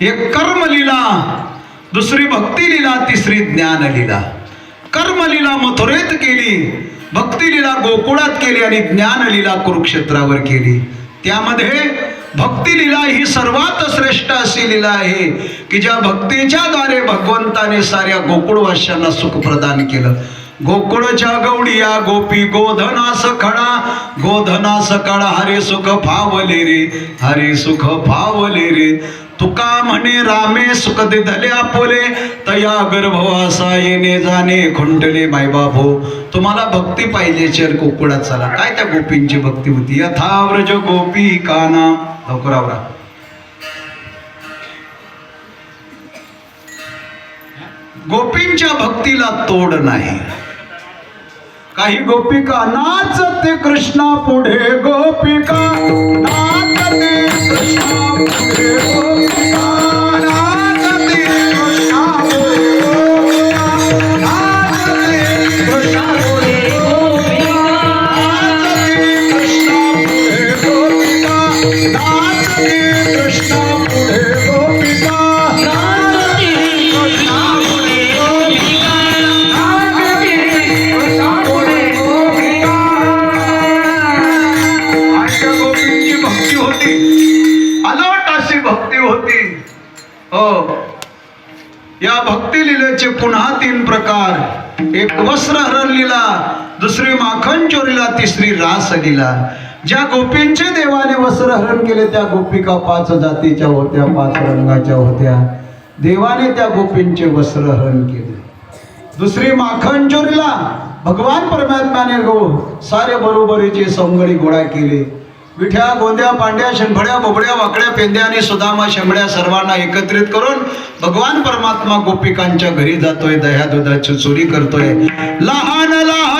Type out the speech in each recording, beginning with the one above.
एक कर्मलीला दुसरी भक्तिलीला तिसरी ज्ञानलीला. कर्मलीला मथुरेत केली भक्तिलीला गोकुळात केली आणि ज्ञानलीला कुरुक्षेत्रावर केली. त्यामध्ये भक्तिलीला ही सर्वात श्रेष्ठ अशी लीला आहे की ज्या भक्तीच्या द्वारे भगवंताने साऱ्या गोकुळवाशांना सुख प्रदान केलं. गोकुळच्या गौडिया गोपी गोधनास खडा गोधनास खडा हरे सुख फावले रे हरे सुख फावले रे. तुका म्हणे रामे सुख दिधले आपोले. तया गर्भवासा येणे जाणे खुंटले मायबाप. हो तुम्हाला भक्ती पाहिजे चर कोकुळात चला. काय त्या गोपींची भक्ती होती? यथाव्रज गोपी काना. लवकर आवरा. गोपींच्या भक्तीला तोड नाही. काही गोपिका नाचते कृष्णा पुढे. गोपिका नाचते कृष्णा पुढे. हो, हो या भक्ती लिलेचे पुन्हा तीन प्रकार. एक वस्त्रहरण लिला दुसरी माखन चोरीला तिसरी रास लिला. ज्या गोपींचे देवाने वस्त्रहरण केले त्या गोपिका पाच जातीच्या होत्या पाच रंगाच्या होत्या. देवाने त्या गोपींचे वस्त्रहरण केले. दुसरी माखन चोरीला भगवान परमात्म्याने गो सारे बरोबरीचे सौंगडी गोळा केले. विठ्या गोंद्या पांड्या शेंभड्या बोबड्या वाकड्या पेंद्या आणि सुदामा शेंबड्या सर्वांना एकत्रित करून भगवान परमात्मा गोपिकांच्या घरी जातोय दह्या दुधाची चोरी करतोय. लहान लहान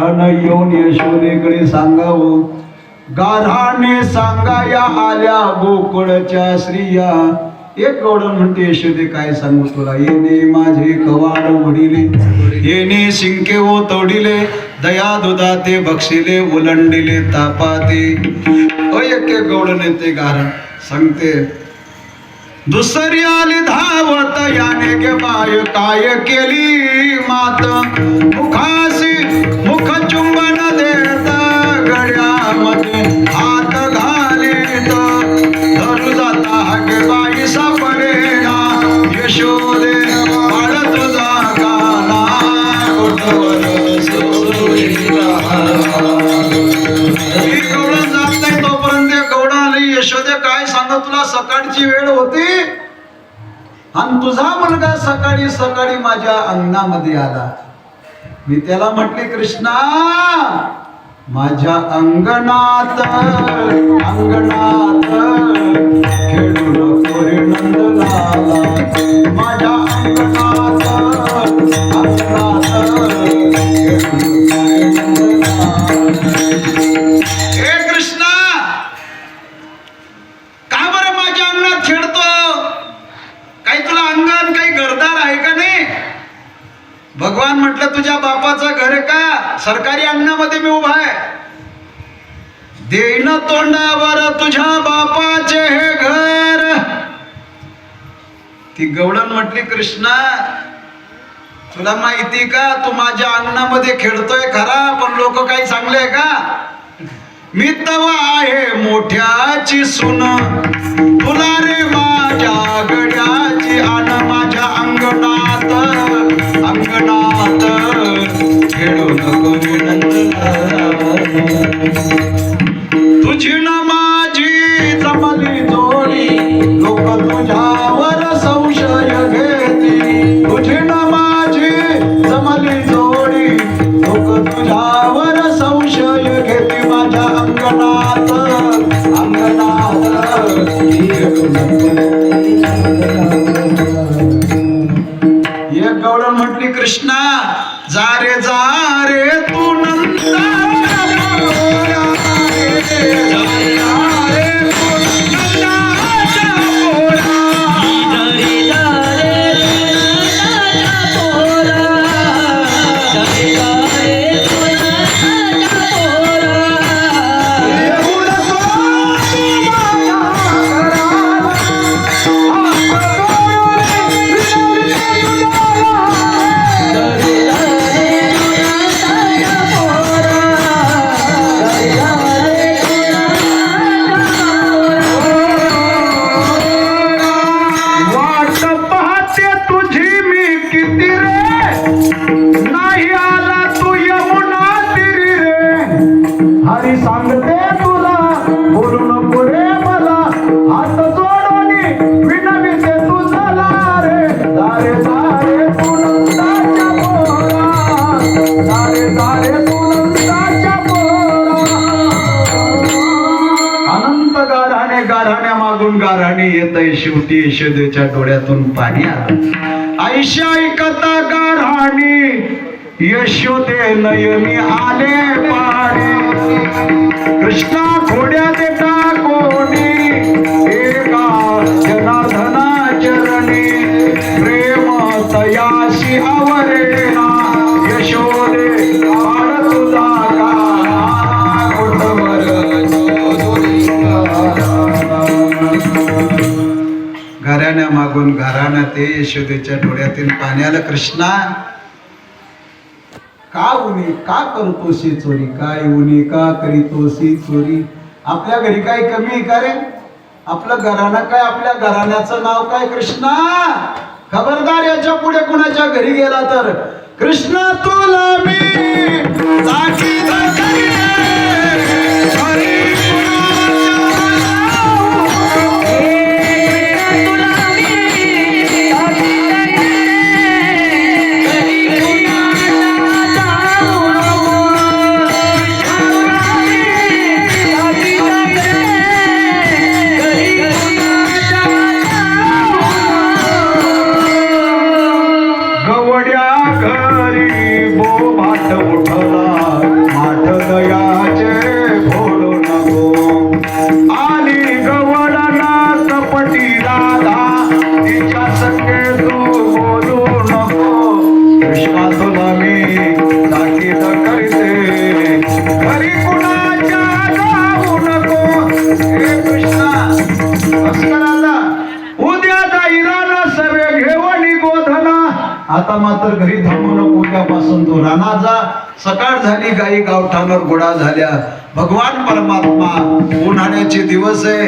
गौडणीने येऊन यशोदेकडे सांगावं. गारहाणे सांगाया आल्या गोकुळच्या स्त्रिया. एक गौडण म्हणते यशोदे काय सांगू तुला? येणे माझे कवाड उडिले. येणे शिंके ओ तोडिले. दया दुधा ते बक्षिले उलंडिले तापाते. अयके गौडण ते गारण सांगते. दुसरी आली धावत याने गे बाय काय केली मात? मुखासी माझ्या अंगणामध्ये आला. मी त्याला म्हटले कृष्णा माझ्या अंगणात अंगणात खेळून नको नंदलाला. माझ्या अंगणात अंगणात खेळून सरकारी अंगणामध्ये मी उभा आहे. देईन तोंडावर तुझ्या बापाचे हे घर. ती गवळण म्हटली कृष्णा तुला माहिती का? तू माझ्या अंगणामध्ये खेळतोय खरा पण लोक काही चांगले आहे का? मी तवा आहे मोठ्याची सुन. तुला रे माझ्या गड्याची अंगणात येत आहे शेवटी यशोदेच्या डोळ्यातून पाणी आलं. आईशा ऐकता गाराणी यशोदे नयनी आले पाणी. कृष्णा घोड्या देता कोणी एका जनार्दना चरणी प्रेम तयाशी आवरे घराण्या मागून घराणं ते यशोदेच्या डोळ्यातील पाण्याला कृष्णा का उनी का करतोशी चोरी? काय उनी का करीतोशी चोरी? आपल्या घरी काय कमी आहे का रे? आपलं घराणं काय आपल्या घराण्याचं नाव काय कृष्णा? खबरदार याच्यापुढे कुणाच्या घरी गेला तर? कृष्णा तुला मी सकाळ गावठाणवर झाल्या. भगवान परमात्मा उन्हाळ्याचे दिवस आहे.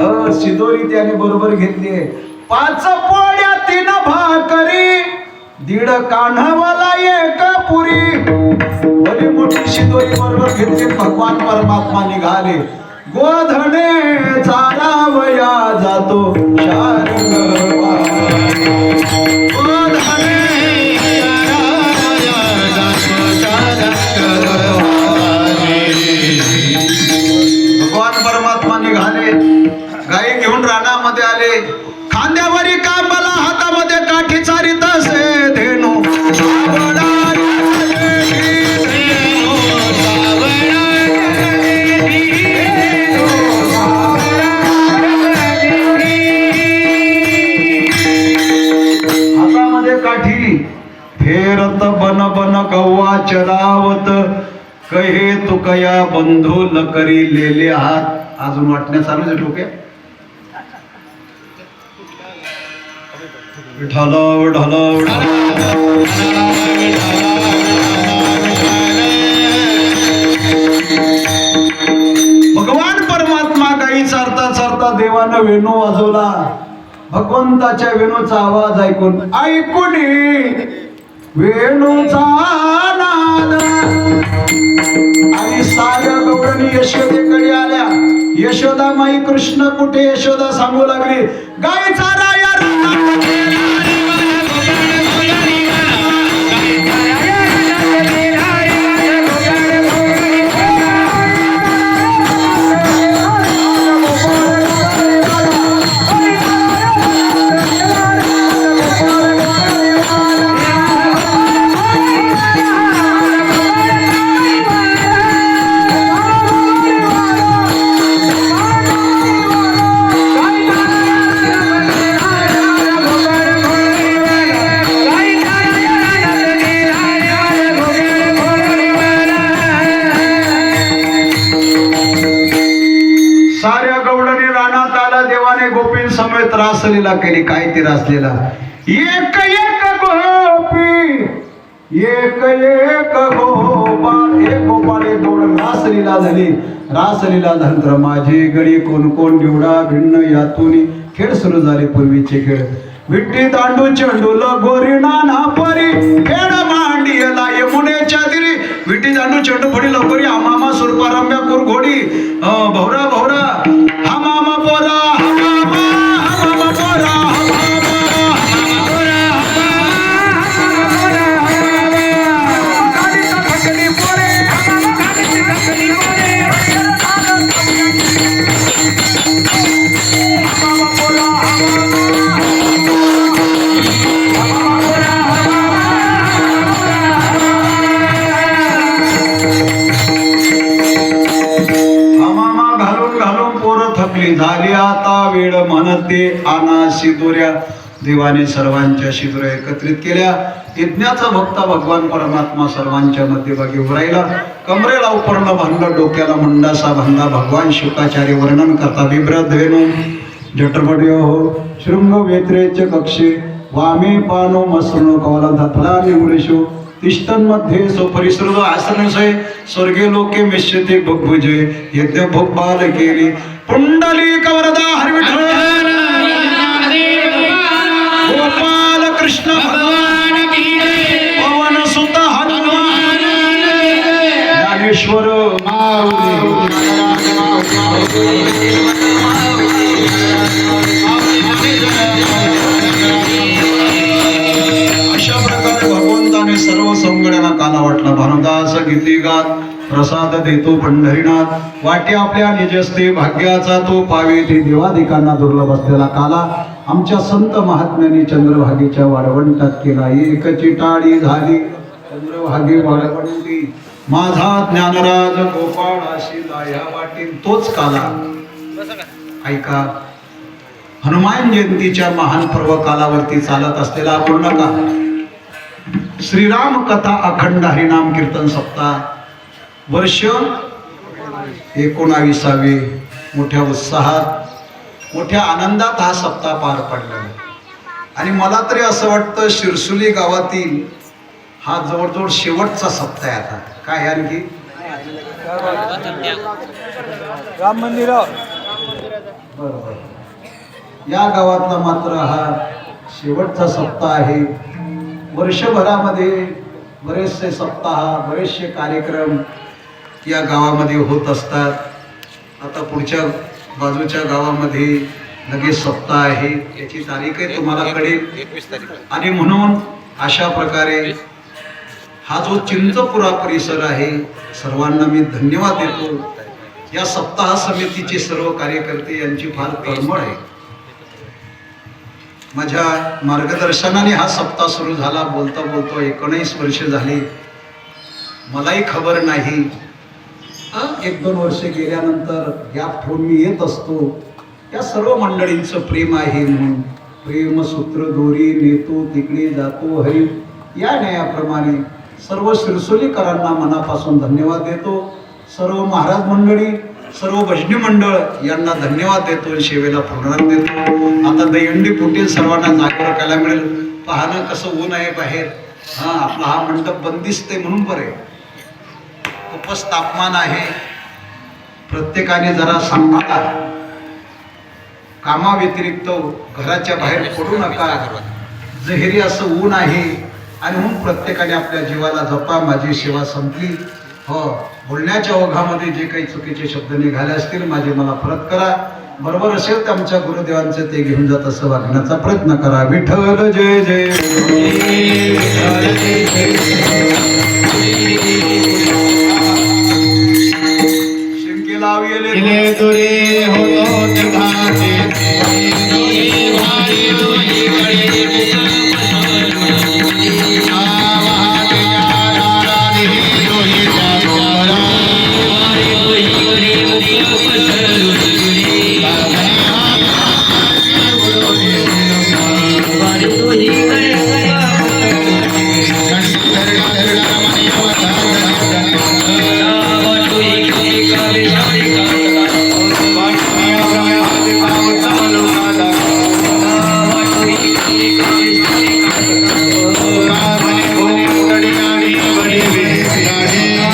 अ, शिदोरी त्याने बरोबर घेतली पाच पोळ्या तीन भाकरी दीड कान्हावाला एक पुरी. बरी मोठी शिदोरी बरोबर घेतली भगवान परमात्मा निघाले. गोधने चालावया जातो शारंग रानामध्ये आले खांद्यावरी कांबला हातामध्ये काठी चारित असे धेनू. हातामध्ये काठी. फेरत बन बन कव्वा चरावत. कहे तुकया बंधू लकरी लेले हात. अजून वाटण्या चालू आहे डोके विठाल भगवान परमात्मा काही चारता चारता देवानं वेणू वाजवला. भगवंताच्या वेणूचा आवाज ऐकून ऐकून वेणूचा नाद. आणि साऱ्या गौरणी यशोदेकडे आल्या. यशोदा माई कृष्ण कुठे? यशोदा सांगू लागली. गायचा केली काय ती रासलीला? एक एक गोपी एक एक गोपाळ एक गोपाळ एक गवळण रासलीला झाली रासलीला धंत्र माझे गडी कोण कोण निवडा भिन्न यातून खेळ सुरू झाले पूर्वीचे खेळ. विट्टी दांडू चेंडूल लगोरी नाना परी खेळ मांडियला यमुनेच्या दिरी विट्टी दांडू चेंडू फडी लगोरी आमामा सुरपा रम्या कुर भवरा भवरा हा मामा पोरा हा मामा देवाने सर्वांच्या शिबिर एकत्रित केल्या. यज्ञाचा भक्त भगवान परमात्मा सर्वांच्या मध्यभागी उरायला कमरेला उपर्ण बांधला डोक्याला मंडासा भांडा भगवान शुकाचार्य वर्णन करता बिभ्रत धेनु हो शृंग वेत्रेच कक्षे वामे पानो मसृणो कवला धतला निवृशो तिष्ठनमध्ये सो परिसृत आसनसे स्वर्गे लोके मिश्यते भुजे यज्ञ भोगबाल केली. पुंडली कवरदा हरिविठ्ठल! कृष्ण भगवान पवन सुत हनुमान। ज्ञानेश्वर अशा प्रकारे भगवंताने सर्व सौंगड्यांना काला वाटला भानुदास गीती गात प्रसाद देतो पंढरीनाथ. वाटे आपल्या निजस्ते भाग्याचा तो पावे ते देवाधिकांना दुर्लभ असलेला काला. आमच्या संत महात्म्याने चंद्रभागेच्या वाळवंटात केला. एकची टाळी झाली. चंद्रभागे वाळवंटी. माझा ज्ञानराज गोपाळ आशिला ह्या वाटीन तोच काला. ऐका. हनुमान जयंतीच्या महान पर्व कालावरती चालत असलेला पूर्ण का श्रीराम कथा अखंड हरिनाम कीर्तन सप्ताह. वर्ष एकोणाविसावे. मोठ्या उत्साहात मोठ्या आनंदात हा सप्ताह पार पडला. आणि मला तरी असं वाटतं शिरसुली गावातील हा जवळजवळ शेवटचा सप्ताह आहे आता. काय आणखी? राम मंदिर. बरोबर. या गावातला मात्र हा शेवटचा सप्ताह आहे. वर्षभरामध्ये बरेचसे सप्ताह बरेचसे कार्यक्रम या गावामध्ये होत असतात. आता पुढच्या बाजूच्या गावामध्ये लगेच सप्ताह आहे. याची तारीखही तुम्हाला कळेल आणि म्हणून अशा प्रकारे हा जो चिंचपुरा परिसर आहे सर्वांना मी धन्यवाद देतो. या सप्ताह समितीचे सर्व कार्यकर्ते यांची फार तळमळ आहे. माझ्या मार्गदर्शनाने हा सप्ताह सुरू झाला. बोलता बोलतो एकोणीस वर्ष झाली. मलाही खबर नाही. एक दोन वर्ष गेल्यानंतर गॅप ठेवून मी येत असतो. या सर्व मंडळींचं प्रेम आहे म्हणून. प्रेमसूत्र दोरी नेतो तिकडे जातो हरी. या न्यायाप्रमाणे सर्व शिरसोलीकरांना मनापासून धन्यवाद देतो. सर्व महाराज मंडळी सर्व भजनी मंडळ यांना धन्यवाद देतो सेवेला प्रोग्राम देतो. आता दहीहंडी फुटेल सर्वांना जागेवर करायला मिळेल. पाहणं कसं ऊन आहे बाहेर. हा आपला हा मंडप बंदिस्त आहे म्हणून बरं आहे. खूपच तापमान आहे प्रत्येकाने जरा सांभाळा कामाव्यतिरिक्त घराच्या बाहेर पडू नका जहेरी असं ऊन आहे आणि म्हणून प्रत्येकाने आपल्या जीवाला जपा माझी सेवा संपली हो बोलण्याच्या ओघामध्ये जे काही चुकीचे शब्द निघाले असतील माझे मला परत करा बरोबर असेल तर आमच्या गुरुदेवांचं ते घेऊन जात असं वागण्याचा प्रयत्न करा विठ्ठल जय जय દુરે હો ગાતે ભાઈ ભાઈ